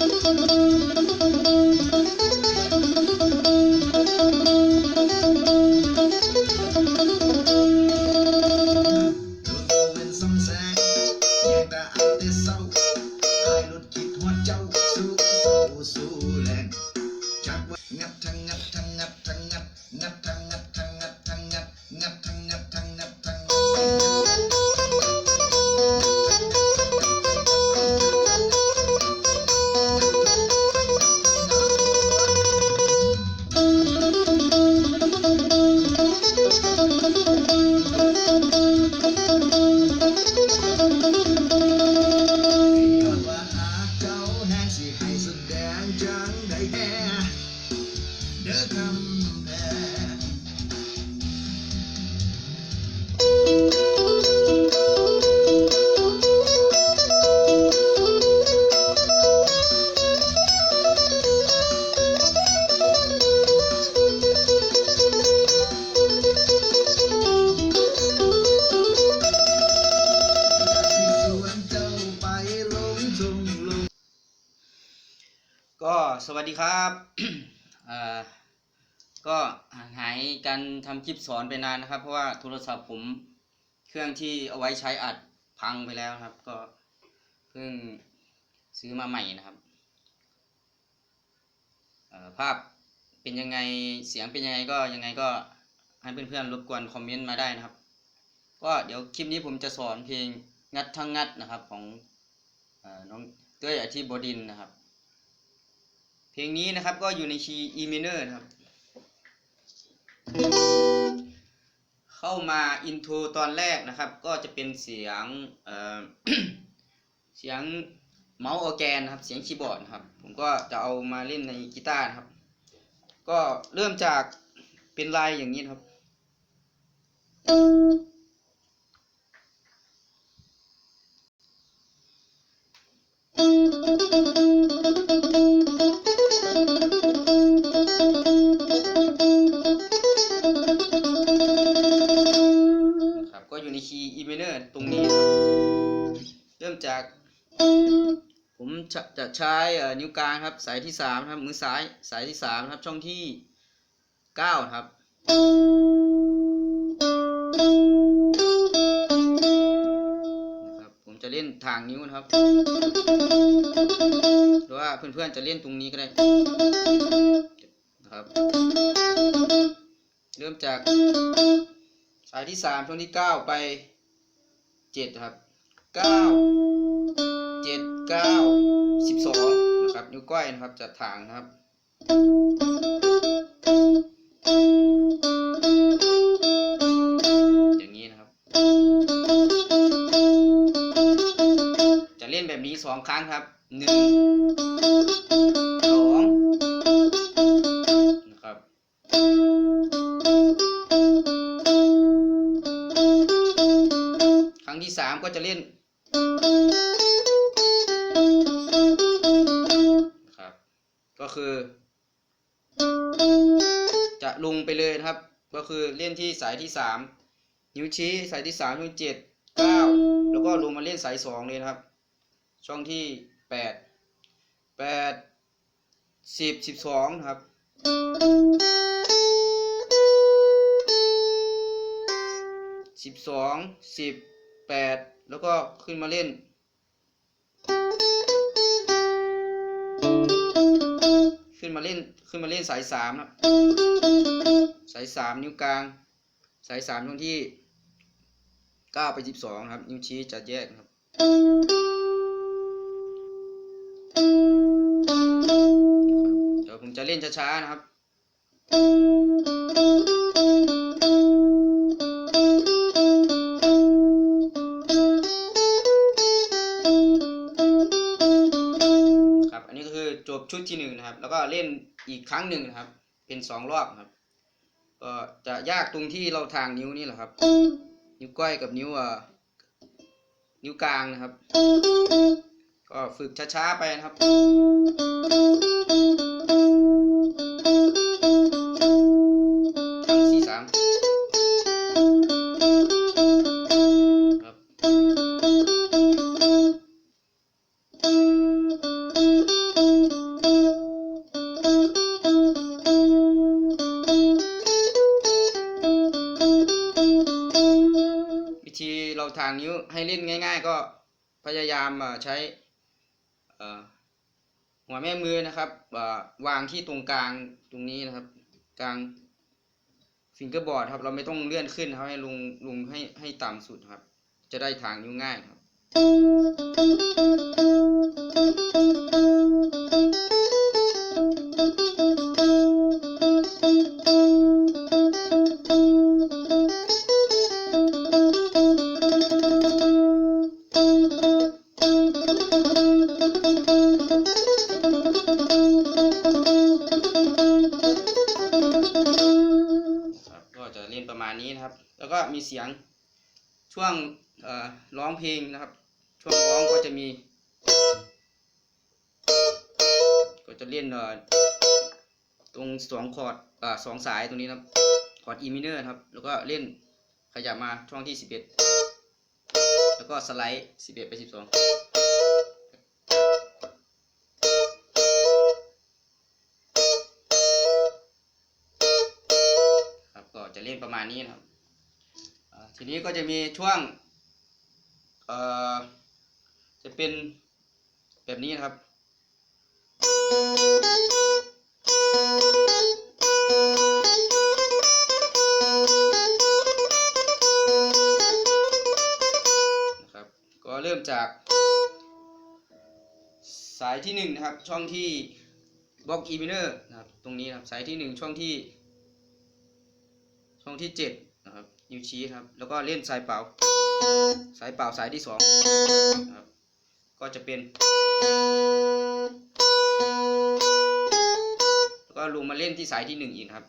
ดู สวัสดีครับก็หายการทำคลิปสอนไปนานนะครับ เพราะว่าโทรศัพท์ผมเครื่องที่เอาไว้ใช้อัดพังไปแล้วครับ ก็เพิ่งซื้อมาใหม่นะครับภาพเป็นยังไงเสียงเป็นยังไงก็ยังไงก็ให้เพื่อนๆรบกวนคอมเมนต์มาได้นะครับ ก็เดี๋ยวคลิปนี้ผมจะสอนเพลงงัดทั้งงัดนะครับของอน้องเต้ยอธิบดินนะครับ ลงนี้นะครับก็อยู่ในคีย์ E minor นะครับ เข้ามาอินโทรตอนแรกนะครับ ก็จะเป็นเสียงเเสียงเมาส์ออแกนนะครับ เสียงคีย์บอร์ดนะครับ ผมก็จะเอามาเล่นในกีตาร์นะครับ ก็เริ่มจากเป็นลายอย่างนี้นะครับนะ ริ่มจากผมจะจะใช้นิ้วกลางครับ สายที่สามครับมือซ้ายสายที่สามครับช่องที่เก้าครับ นะครับ ผมจะเล่นทางนิ้วนะครับ หรือว่าเพื่อนๆจะเล่นตรงนี้ก็ได้นะครับ เริ่มจากสายที่สามช่วงที่เก้าไปเจ็ดครับ เก้าเจ็ดเก้าสิบสองนะครับนิ้วก้อยนะครับจะถางนะครับ อย่างนี้นะครับ จะเล่นแบบนี้สองครั้งครับหนึ่งสองนะครับครั้งที่สามก็จะเล่น คือ จะลงไปเลยนะครับ ก็คือเล่นที่สายที่สามนิ้วชี้สายที่สามนิ้วเจ็ดเก้าแล้วก็ลงมาเล่นสายสองเลยนะครับ ช่องที่แปดแปดสิบสิบสองครับสิบสองสิบแปดแล้วก็ขึ้นมาเล่น ขึ้นมาเล่นขึ้นมาเล่นสายสามครับสายสามนิ้วกลาง สายสามช่วงที่เก้าไปสิบสองครับ นิ้วชี้จะแยกครับ เดี๋ยวผมจะเล่นช้าๆนะครับ ชุดที่หนึ่งนะครับ แล้วก็เล่นอีกครั้งหนึ่งนะครับ เป็นสองรอบครับก็จะยากตรงที่เราทางนิ้วนี่แหละครับ นิ้วก้อยกับนิ้วเอ่านิ้วกลางนะครับ ก็ฝึกช้าๆไปนะครับ ให้เล่นง่าย ๆ ก็พยายามใช้หัวแม่มือนะครับวางที่ตรงกลางตรงนี้นะครับ กลางฟิงเกอร์บอร์ดครับ เราไม่ต้องเลื่อนขึ้นครับให้ลงลงให้ให้ต่ำสุดครับ จะได้ทางยิ่งง่ายครับครับ สองสายตรงนี้นะครับคอร์ด E minor นะครับ แล้วก็เล่นขยับมาช่องที่สิบเอ็ดแล้วก็สไลด์สิบเอ็ดไปสิบสองครับก็จะเล่นประมาณนี้นะครับทีนี้ก็จะมีช่วงเอ่อจะเป็นแบบนี้นะครับ จาก สายที่หนึ่งนะครับช่องที่บล็อก E minor นะครับตรงนี้นะครับสายที่หนึ่งช่องที่ ช่องที่เจ็ดนะครับนิ้วชี้ครับแล้วก็เล่นสายเป่า สายเป่าสายที่สองนะครับก็จะเป็นแล้วก็ลงมาเล่นที่สายที่หนึ่งอีกครับ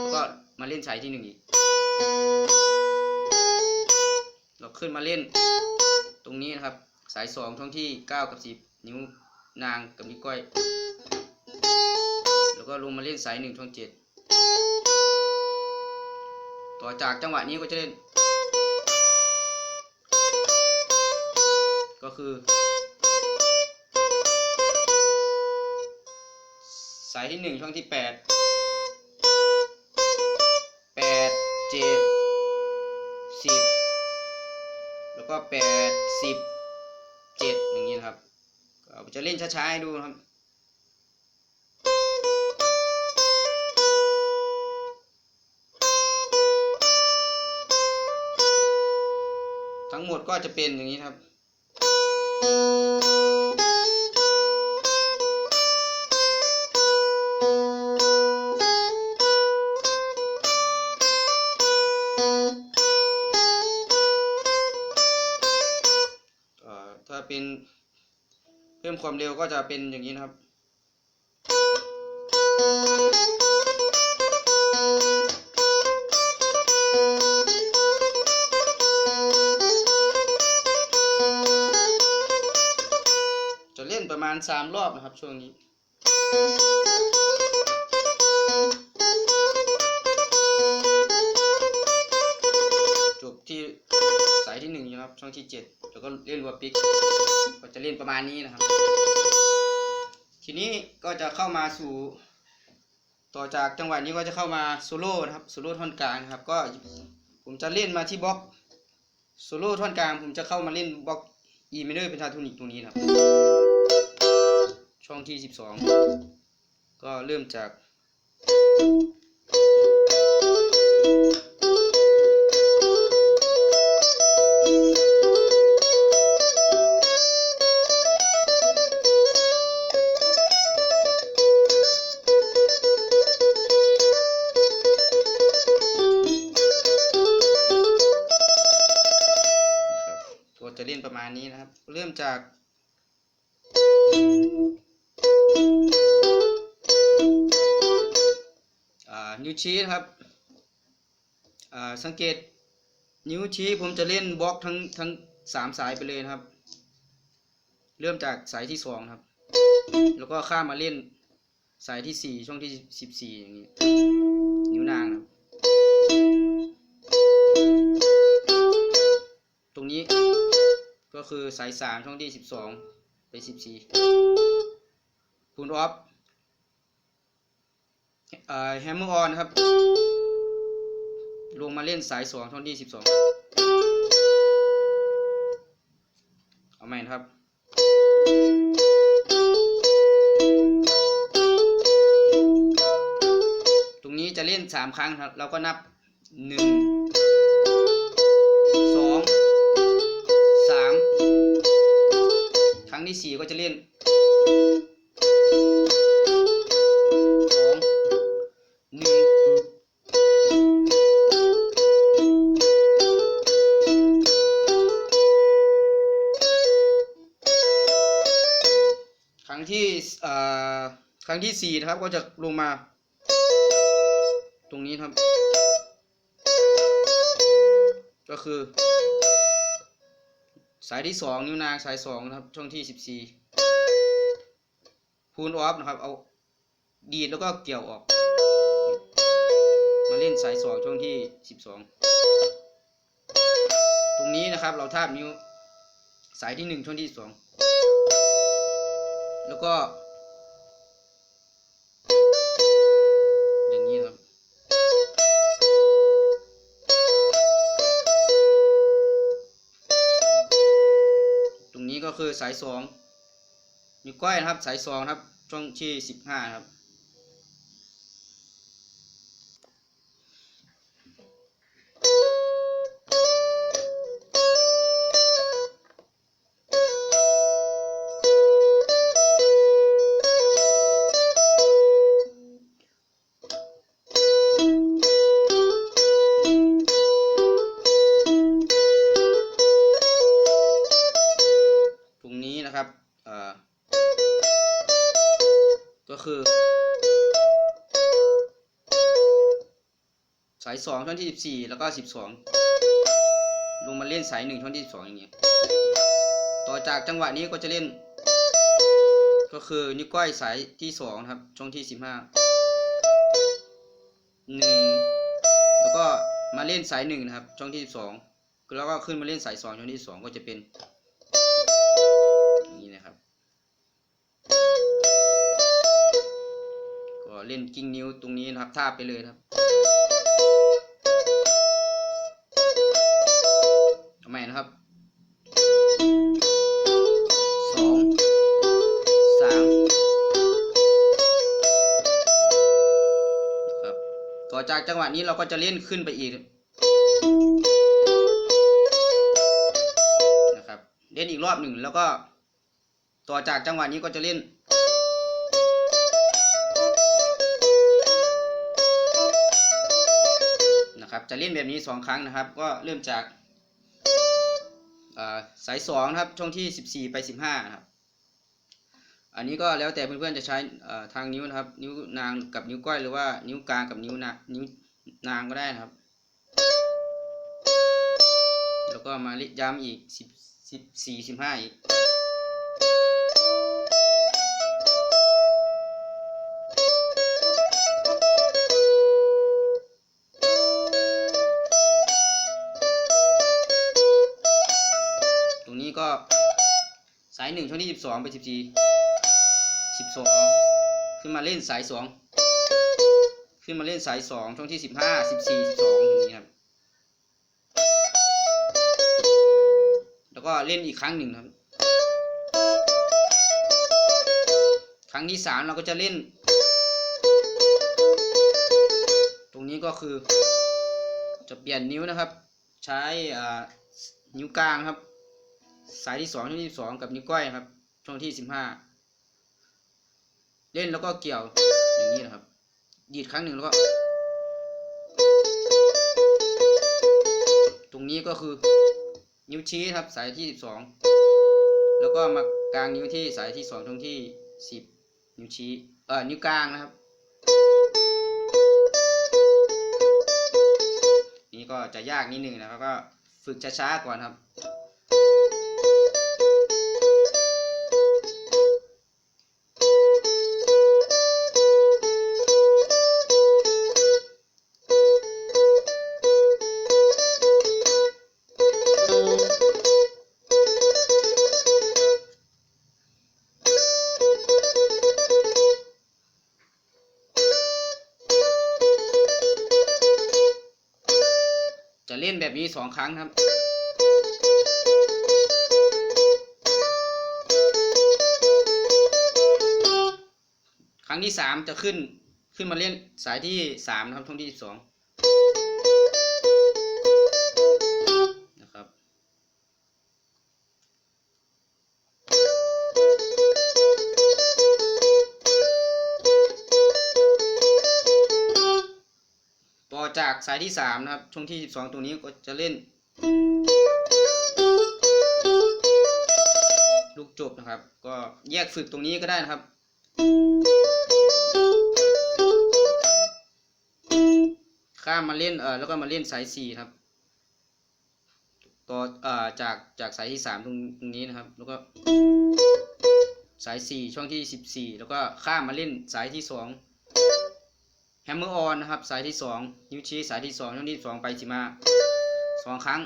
แล้วก็มาเล่นสายที่หนึ่งอีก เราขึ้นมาเล่น ตรงนี้นะครับ สายสองท่องที่ 9 กับ 10 นิ้วนางกับนิ้วก้อย แล้วก็ลงมาเล่นสาย1ช่อง7ต่อจากจังหวะนี้ก็จะเล่น ก็คือ สายที่ 1 ช่องที่ 8 8 7 ก็แปดสิบเจ็ดอย่างนี้นะครับก็จะเล่นช้าๆให้ดูนะครับทั้งหมดก็จะเป็นอย่างนี้ครับ พิ่มความเร็วก็จะเป็นอย่างนี้นะครับจะเล่นประมาณ 3 รอบนะครับช่วงนี้ จบที่สายที่หนึ่งนะครับช่องที่เจ็ด แล้วก็เล่นรัวปิกก็จะเล่นประมาณนี้นะครับ ทีนี้ก็จะเข้ามาสู่ ต่อจากจังหวะนี้ก็จะเข้ามาโซโล่นะครับโซโล่ท่อนกลางครับ ก็ผมจะเล่นมาที่บล็อกโซโล่ท่อนกลางผมจะเข้ามาเล่นบล็อก E minor เป็นทาโทนิกตรงนี้นะครับ ช่องที่ 12 ก็เริ่มจาก จาก นิ้วชี้นะครับ สังเกตนิ้วชี้ผมจะเล่นบล็อกทั้งทั้งสามสายไปเลยครับ เริ่มจากสายที่สองครับ แล้วก็ข้ามมาเล่นสายที่สี่ช่องที่สิบสี่อย่างนี้ ก็คือสายสามช่องที่สิบสองไปสิบสี่คูณออฟแฮมเมอร์ออนครับ ลงมาเล่นสายสองช่องที่สิบสองเอาใหม่ครับตรงนี้จะเล่นสามครั้งครับ เราก็นับหนึ่ง ที่สี่นะครับก็จะลงมา ตรงนี้ครับ ก็คือ สายที่สองนิ้วนางสายสองนะครับ ช่องที่สิบสี่พูนออฟนะครับ เอาดีดแล้วก็เกี่ยวออก มาเล่นสายสองช่องที่สิบสองตรงนี้นะครับ เราทาบนิ้ว สายที่หนึ่งช่องที่สองแล้วก็ ก็คือสายสองนิ้วก้อยนะครับ สายสองครับ ช่องที่สิบห้าครับ สองช่องที่สิบสี่แล้วก็สิบสองลงมาเล่นสายหนึ่งช่องที่สิบสองอย่างนี้ยต่อจากจังหวะนี้ก็จะเล่น ก็คือนิ้วก้อยสายที่สองครับ ช่องที่สิบห้าหนึ่งแล้วก็มาเล่นสายหนึ่งนะครับ ช่องที่สิบสองแล้วก็ขึ้นมาเล่นสายสองช่องที่สองก็จะเป็นอย่างนี้นะครับ ก็เล่นกิ้งนิ้วตรงนี้นะครับท่าไปเลยครับ จากจังหวะนี้เราก็จะเล่นขึ้นไปอีกนะครับ เล่นอีกรอบหนึ่งแล้วก็ต่อจากจังหวะนี้ก็จะเล่น นะครับ จะเล่นแบบนี้สองครั้งนะครับ ก็เริ่มจากสายสองนะครับช่องที่สิบสี่ไปสิบห้านะครับ อันนี้ก็แล้วแต่เพื่อนๆจะใช้ทางนิ้วนะครับ นิ้วนางกับนิ้วก้อยหรือว่านิ้วกลางกับนิ้วนานิ้วนางก็ได้นะครับ แล้วก็มาย้ำอีกสิบสิบสี่สิบห้าอีกตรงนี้ก็สายหนึ่งช่องที่สิบสองไปสิบสี่ สิบสองขึ้นมาเล่นสายสองขึ้นมาเล่นสายสองช่องที่สิบห้าสิบสี่สิบสองอย่างนี้ครับ แล้วก็เล่นอีกครั้งหนึ่งครับ ครั้งที่สามเราก็จะเล่น ตรงนี้ก็คือ จะเปลี่ยนนิ้วนะครับ ใช้อ่านิ้วกลางครับ สายที่สองช่องที่สองกับนิ้วก้อยครับ ช่องที่สิบห้า เล่นแล้วก็เกี่ยวอย่างนี้นะครับดีดครั้งหนึ่งแล้วก็ ตรงนี้ก็คือนิ้วชี้ครับสายที่สิบสองแล้วก็มากลางนิ้วที่สายที่สองช่องที่สิบนิ้วชี้เอ่อนิ้วกลางนะครับ นี่ก็จะยากนิดนึงนะครับก็ฝึกช้าๆก่อนครับ สองครั้งครับ ครั้งที่สามจะขึ้นขึ้นมาเล่นสายที่สามนะครับช่วงที่สิบสอง สายที่สามนะครับ ช่วงที่สิบสองตรงนี้ก็จะเล่น ลูกจบนะครับ ก็แยกฝึกตรงนี้ก็ได้นะครับ ข้ามมาเล่นเออแล้วก็มาเล่นสายสี่ครับต่อเอ่อจากจากสายที่สามตรงตรงนี้นะครับ แล้วก็สายสี่ช่องที่สิบสี่แล้วก็ข้ามมาเล่นสายที่สอง แฮมเมอร์ออนนะครับ สายที่สองนิ้วชี้สายที่สองช่องที่สองไปสิมาสองครั้ง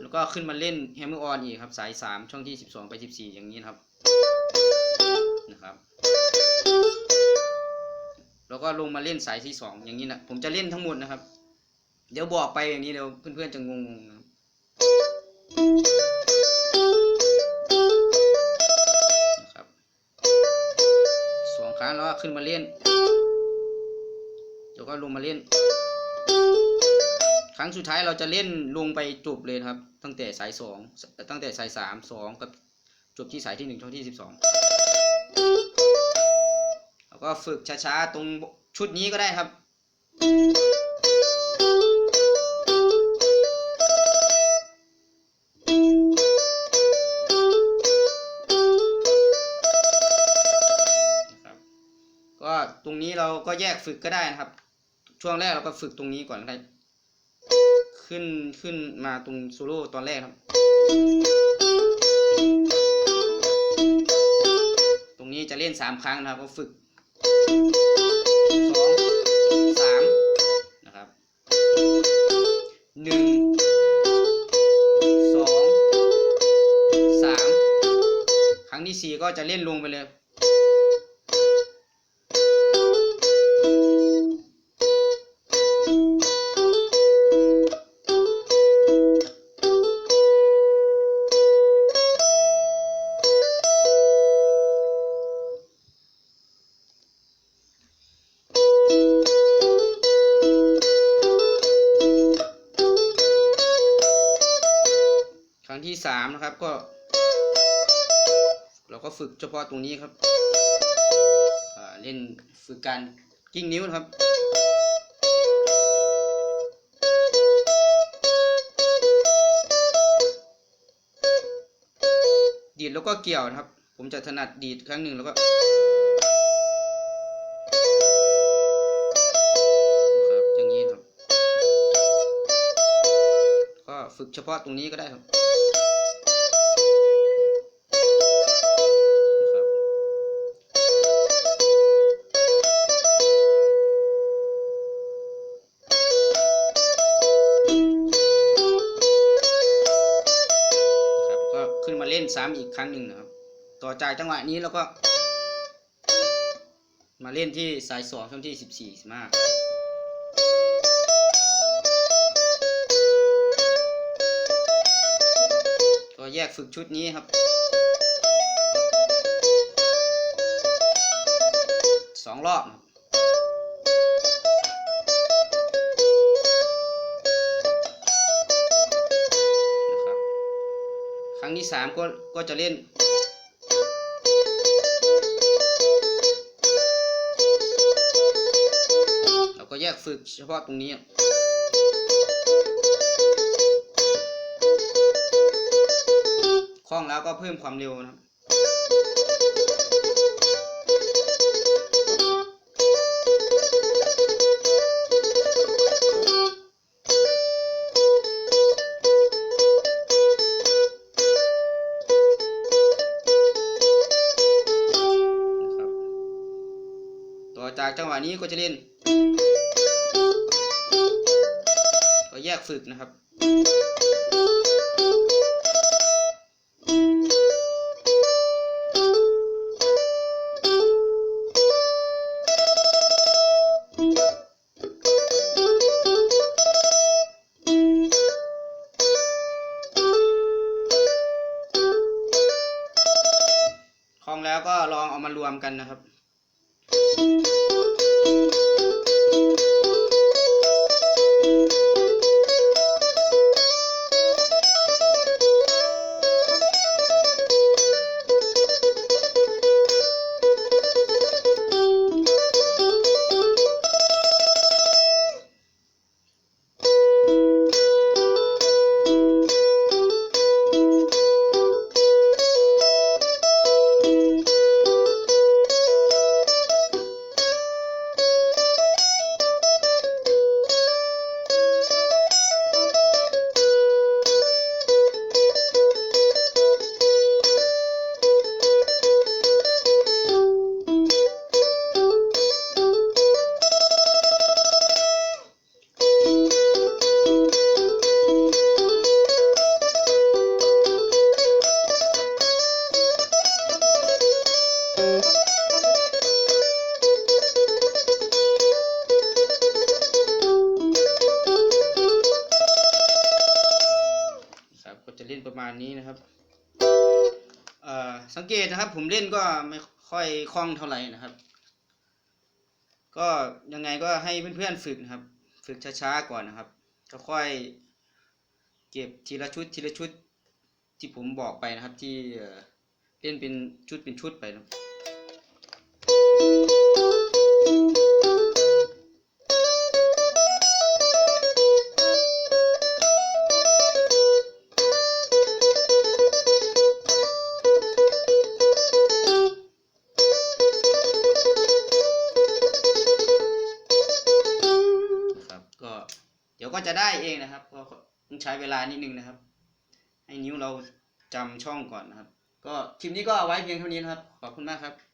แล้วก็ขึ้นมาเล่นแฮมเมอร์ออนอีกครับ สายสามช่องที่สิบสองไปสิบสี่อย่างนี้นครับนะครับ แล้วก็ลงมาเล่นสายที่สองอย่างนี้นะผมจะเล่นทั้งหมดนะครับ เดี๋ยวบอกไปอย่างนี้เดี๋ยวเพื่อนๆจะงงๆนะครับนะครับสองครั้งแล้วก็ขึ้นมาเล่น แล้วก็ลงมาเล่น ครั้งสุดท้ายเราจะเล่นลงไปจบเลยครับ ตั้งแต่สายสองตั้งแต่สายสามสองกับจบที่สายที่หนึ่งช่องที่สิบสองแล้วก็ฝึกช้าๆตรงชุดนี้ก็ได้ครับก็ตรงนี้เราก็แยกฝึกก็ได้นะครับ ช่วงแรกเราก็ฝึกตรงนี้ก่อนก็ได้ขึ้นขึ้นมาตรงโซโล่ตอนแรกครับ ตรงนี้จะเล่นสามครั้งนะครับ ก็ฝึกสองสามนะครับหนึ่งสองสามครั้งที่สี่ก็จะเล่นลงไปเลย ฝึกเฉพาะตรงนี้ครับเล่นฝึกการกิ้งนิ้วนะครับดีดแล้วก็เกี่ยวนะครับ ผมจะถนัดดีดครั้งหนึ่งแล้วก็ครับอย่างนี้ครับ ก็ฝึกเฉพาะตรงนี้ก็ได้ครับ กครั้งหนึ่งนะครับ ต่อจากจังหวะนี้แล้วก็ มาเล่นที่สายสองช่องที่สิบสี่สิบห้าก็แยกฝึกชุดนี้ครับสองรอบครับ งที่สามก็ก็จะเล่น เราก็แยกฝึกเฉพาะตรงนี้คล่องแล้วก็เพิ่มความเร็วนะครับนะครับ นี้ก็จะเล่น ก็แยกฝึกนะครับคลองแล้วก็ลองเอามารวมกันนะครับ ค่อยคล่องเท่าไหร่นะครับ ก็ยังไงก็ให้เพื่อนๆฝึกนะครับ ฝึกช้าๆก่อนนะครับ ก็ค่อยเก็บทีละชุดทีละชุดที่ผมบอกไปนะครับที่เล่นเป็นชุดเป็นชุดไปนะ ใช้เวลานิดนึงนะครับ ให้นิ้วเราจำช่องก่อนนะครับ ก็คลิปนี้ก็เอาไว้เพียงเท่านี้นะครับ ขอบคุณมากครับ